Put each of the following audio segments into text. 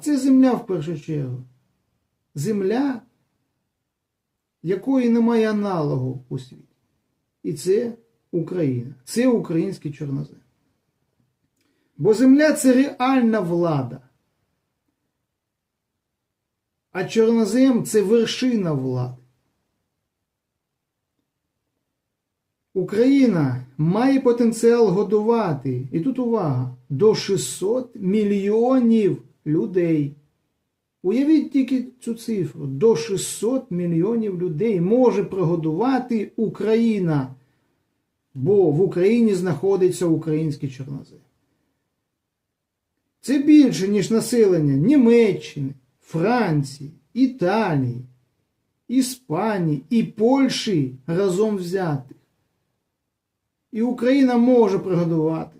Це земля в першу чергу. Земля, якої немає аналогу у світі. І це Україна. Це український чорнозем. Бо земля це реальна влада. А чорнозем це вершина влади. Україна має потенціал годувати, і тут увага, до 600 мільйонів людей. Уявіть тільки цю цифру: до 600 мільйонів людей може прогодувати Україна, бо в Україні знаходиться український чорнозем. Це більше, ніж населення Німеччини, Франції, Італії, Іспанії і Польщі разом взятих. І Україна може прогодувати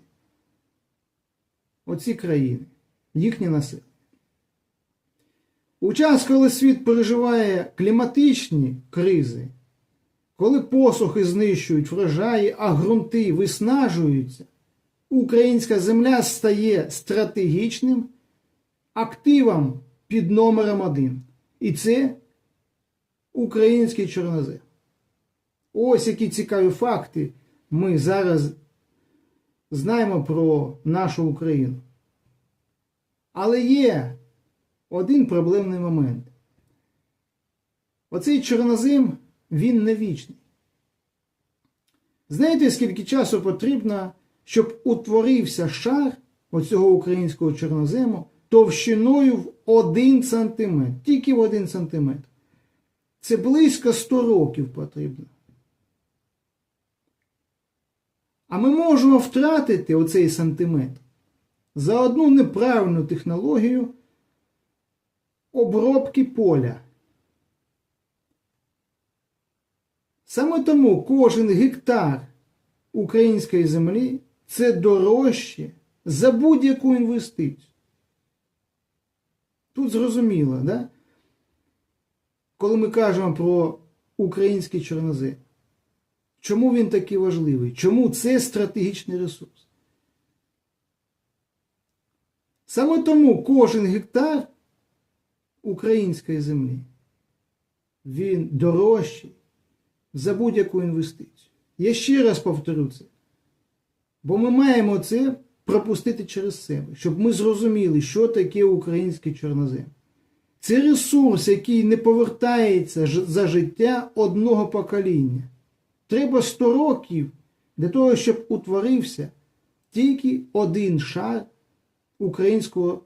оці країни, їхнє населення. У час, коли світ переживає кліматичні кризи, коли посухи знищують врожаї, а ґрунти виснажуються, українська земля стає стратегічним активом під номером один. І це український чорнозем. Ось які цікаві факти ми зараз знаємо про нашу Україну. Але є один проблемний момент. Оцей чорнозем, він не вічний. Знаєте, скільки часу потрібно, щоб утворився шар оцього українського чорнозему товщиною в 1 см, тільки в 1 см. Це близько 100 років потрібно. А ми можемо втратити оцей сантиметр за одну неправильну технологію обробки поля. Саме тому кожен гектар української землі це дорожче за будь-яку інвестицію. Тут зрозуміло, да? коли ми кажемо про український чорнозем. Чому він такий важливий? Чому це стратегічний ресурс? Саме тому кожен гектар української землі, він дорожчий за будь-яку інвестицію. Я ще раз повторю це. Бо ми маємо це пропустити через себе, щоб ми зрозуміли, що таке український чорнозем. Це ресурс, який не повертається за життя одного покоління. Треба 100 років для того, щоб утворився тільки один шар українського